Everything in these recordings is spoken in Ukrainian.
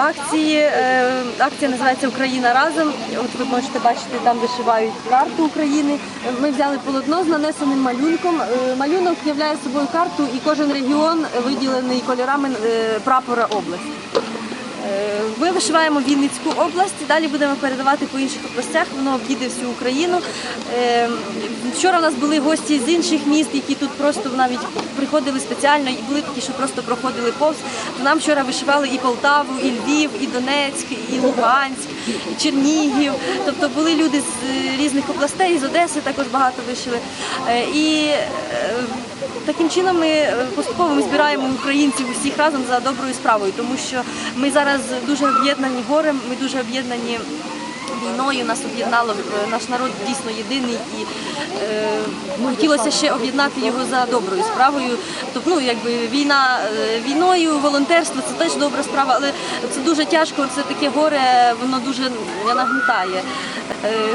акції. Е, Акція називається Україна разом. От ви можете бачити, там вишивають карту України. Ми взяли полотно з нанесеним малюнком. Е, Малюнок являє собою карту, і кожен регіон виділений кольорами е, прапора області. Е, Ми вишиваємо Вінницьку область, далі будемо передавати по інших областях, воно об'їде всю Україну. Е, Вчора в нас були гості з інших міст, які тут просто навіть приходили спеціально, і були такі, що просто проходили повз. Нам вчора вишивали і Полтаву, і Львів, і Донецьк, і Луганськ, і Чернігів. Тобто були люди з е, різних областей, з Одеси також багато вишили. І Таким чином ми е, поступово збираємо українців усіх разом за доброю справою, тому що ми зараз дуже об'єднані горем, ми дуже об'єднані війною. Нас об'єднало е, наш народ дійсно єдиний і ну, хотілося ще об'єднати його за доброю справою. Тобто, ну якби війна е, війною, волонтерство це теж добра справа, але це дуже тяжко. Це таке горе, воно дуже нагнітає.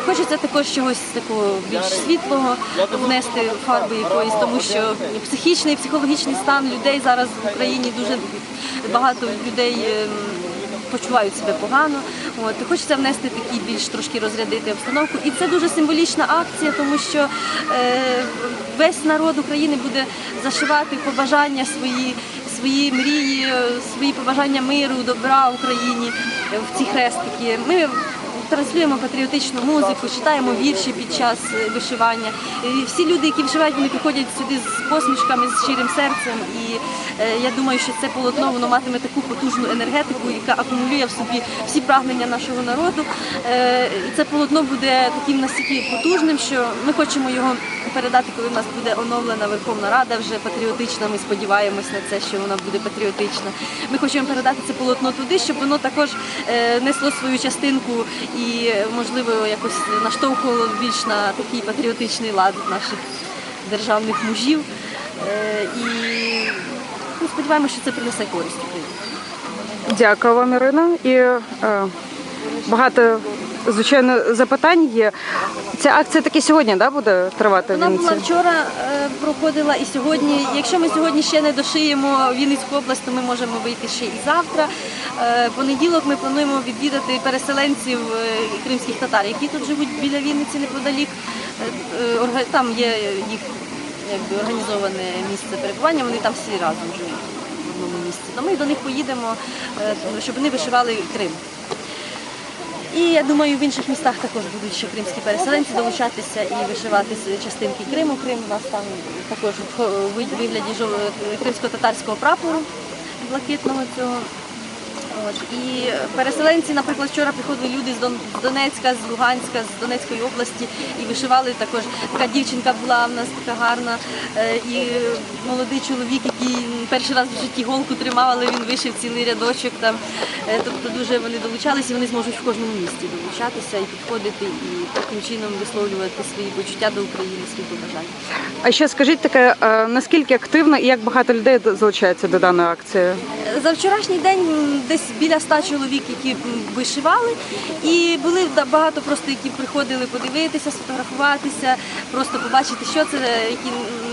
Хочеться також чогось такого більш світлого внести фарби якоїсь, тому що психічний, психологічний стан людей зараз в Україні дуже багато людей. Почувають себе погано, от хочеться внести такі більш трошки розрядити обстановку, і це дуже символічна акція, тому що е, весь народ України буде зашивати побажання свої, свої мрії, свої побажання миру, добра Україні в ці хрестики. Ми транслюємо патріотичну музику, читаємо вірші під час е, вишивання. І всі люди, які вишивають, вони приходять сюди з посмішками, з щирим серцем. І е, я думаю, що це полотно воно матиме таку потужну енергетику, яка акумулює в собі всі прагнення нашого народу. Е, І це полотно буде таким настільки потужним, що ми хочемо його передати, коли в нас буде оновлена Верховна Рада, вже патріотична. Ми сподіваємось на це, що вона буде патріотична. Ми хочемо передати це полотно туди, щоб воно також е, несло свою частинку і, можливо, якось наштовхувало більш на такий патріотичний лад наших державних мужів. Е, І ну, сподіваємося, що це принесе користь Дякую вам, Ірина. І е, багато, звичайно, запитань є. Ця акція таки сьогодні да, буде тривати Вона була вчора, е, проходила і сьогодні. Якщо ми сьогодні ще не дошиємо Вінницьку область, то ми можемо вийти ще і завтра. Е, Понеділок ми плануємо відвідати переселенців е, кримських татар, які тут живуть біля Вінниці неподалік. Е, е, орга- Там є їх якби організоване місце перебування, вони там всі разом живуть в одному місці. То ми до них поїдемо, е, щоб вони вишивали Крим. І я думаю, в інших містах також будуть ще кримські переселенці долучатися і вишивати частинки Криму. Крим у нас там також в вигляді кримсько-татарського прапору блакитного цього. От. І переселенці, наприклад, вчора приходили люди з Донецька, з Луганська, з Донецької області і вишивали також. Така дівчинка була в нас така гарна. е, І молодий чоловік, який перший раз в житті голку тримав, але він вишив цілий рядочок там. Е, Тобто дуже вони долучалися, і вони зможуть в кожному місті долучатися і підходити, і таким чином висловлювати свої почуття до України, свої побажання. А ще скажіть таке, е, наскільки активно і як багато людей залучається до даної акції? За вчорашній день десь біля ста чоловік, які вишивали, і були багато просто, які приходили подивитися, сфотографуватися, просто побачити, що це, які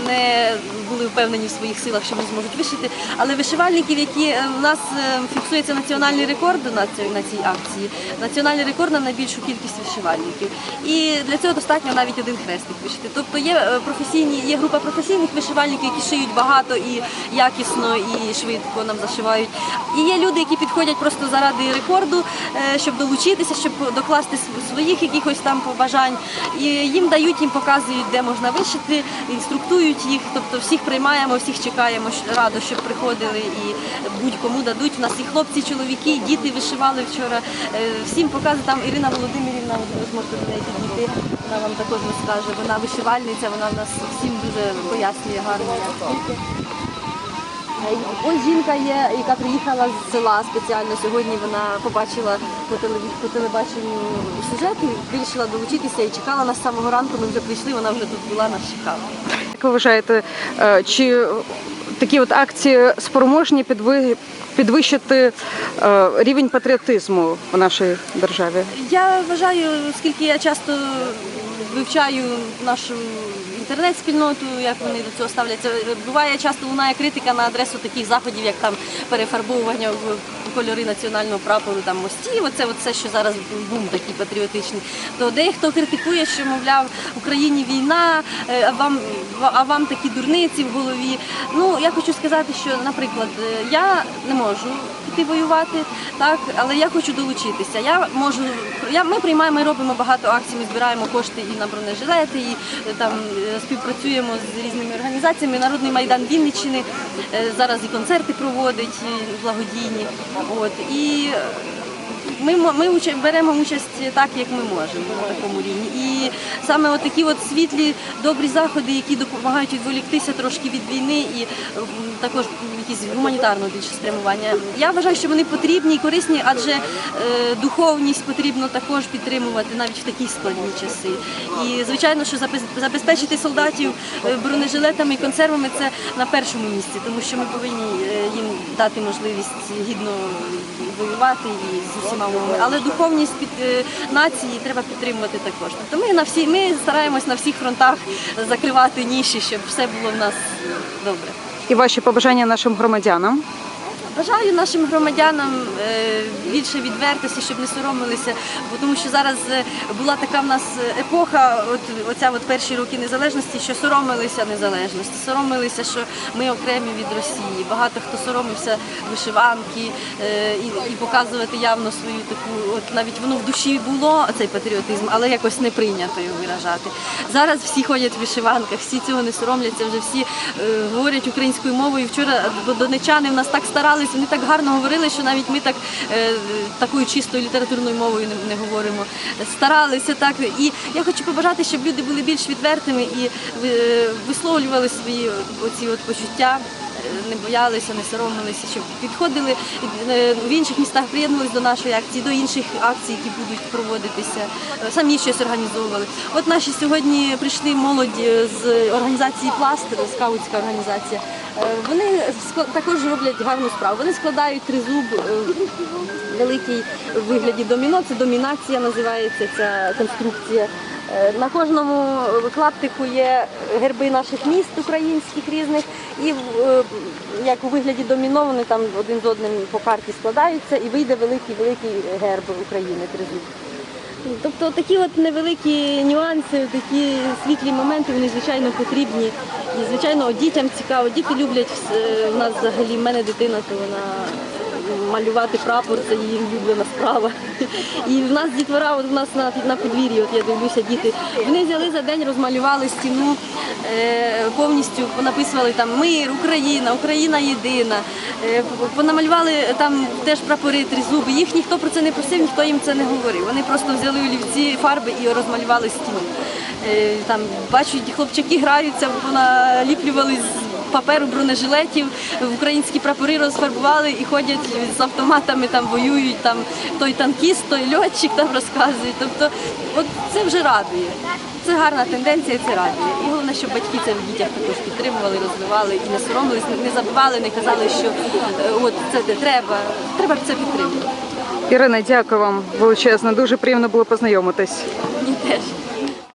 не були впевнені в своїх силах, що вони зможуть вишити. Але вишивальників, які е, у нас е, фіксується національний рекорд на цій, на цій акції, національний рекорд на найбільшу кількість вишивальників. І для цього достатньо навіть один хрестик вишити. Тобто є е, професійні, є група професійних вишивальників, які шиють багато і якісно, і швидко нам зашивають. І є люди, які підходять просто заради рекорду, щоб долучитися, щоб докласти своїх якихось там побажань. І їм дають, їм показують, де можна вишити, інструктують їх. Тобто всіх приймаємо, всіх чекаємо радо, щоб приходили і будь-кому дадуть. У нас і хлопці, і чоловіки, і діти вишивали вчора. Е, Всім показує там Ірина Володимирівна, ви зможете неї підійти. Вона вам також розкаже. Вона вишивальниця, вона нас всім дуже пояснює гарно. Ось жінка є, яка приїхала з села спеціально сьогодні. Вона побачила по телебаченню сюжет і вирішила долучитися і чекала нас з самого ранку. Ми вже прийшли, вона вже тут була, нас чекала. Ви вважаєте, е, чи такі от акції спроможні підви- підвищити е, рівень патріотизму в нашій державі? Я вважаю, оскільки я часто вивчаю нашу інтернет-спільноту, як вони до цього ставляться. Буває часто лунає критика на адресу таких заходів, як там перефарбовування в кольори національного прапору, там мостів, оце все, що зараз бум такий патріотичний. То дехто критикує, що мовляв в Україні війна, е, а вам а вам такі дурниці в голові. Ну я хочу сказати, що, наприклад, е, я не можу піти воювати, так, але я хочу долучитися. Я можу, я, ми приймаємо і робимо багато акцій, ми збираємо кошти і на бронежилети, і е, там співпрацюємо з різними організаціями. Народний майдан Вінниччини зараз і концерти проводить і благодійні. От. І ми, ми уча- беремо участь так, як ми можемо на такому рівні. І саме от такі от світлі, добрі заходи, які допомагають відволіктися трошки від війни і також якісь гуманітарного більше спрямування. Я вважаю, що вони потрібні і корисні, адже е, духовність потрібно також підтримувати навіть в такі складні часи. І звичайно, що забезпечити солдатів е, бронежилетами і консервами це на першому місці, тому що ми повинні е, їм дати можливість гідно воювати і з усіма умовами. Але духовність під е, нації треба підтримувати також. Тобто ми на всі ми стараємось на всіх фронтах закривати ніші, щоб все було в нас добре. І ваші побажання нашим громадянам. Бажаю нашим громадянам е, більше відвертості, щоб не соромилися, бо тому що зараз е, була така в нас епоха, от оця от перші роки незалежності, що соромилися незалежності, соромилися, що ми окремі від Росії. Багато хто соромився вишиванки е, і, і показувати явно свою таку, от навіть воно в душі було цей патріотизм, але якось не прийнято його виражати. Зараз всі ходять в вишиванках, всі цього не соромляться, вже всі говорять українською мовою. Вчора донечани в нас так старались, вони так гарно говорили, що навіть ми так е, такою чистою літературною мовою не, говоримо. Старалися так. І я хочу побажати, щоб люди були більш відвертими і висловлювали свої оці от почуття. е, Не боялися, не соромилися, щоб підходили е, в інших містах, приєднувалися до нашої акції, до інших акцій, які будуть проводитися, самі щось організовували. От наші сьогодні прийшли молодь е, з організації Пласт, скаутська організація. Е, Вони також роблять гарну справу. Вони складають тризуб е, великий вигляді доміно. Це домінація називається ця конструкція. Е, На кожному клаптику є герби наших міст українських різних, і як у вигляді доміно вони там один з одним по карті складаються, і вийде великий великий герб України тризуб. Тобто такі от невеликі нюанси, такі світлі моменти, вони звичайно потрібні. І звичайно дітям цікаво. Діти люблять в нас взагалі. в мене дитина, то вона малювати прапор, це її улюблена справа. І в нас дітвора, от у нас на, на подвір'ї, от я дивлюся, діти. Вони взяли за день, розмалювали стіну, е, повністю понаписували там мир, Україна, Україна єдина. Е, понамалювали там теж прапори тризуби. Їх ніхто про це не просив, ніхто їм це не говорив. Вони просто взяли олівці, фарби і розмалювали стіну. Е, там бачу, хлопчаки граються, поналіплювали з паперу бронежилетів, українські прапори розфарбували і ходять з автоматами, там воюють, там той танкіст, той льотчик там розказує. Тобто, от це вже радує. Це гарна тенденція, це радує. І головне, щоб батьки це в дітях також підтримували, розвивали і не соромились, не забували, не казали, що е, от це не треба. Треба це підтримувати. Ірина, дякую вам величезно. Дуже приємно було познайомитись. Мені теж.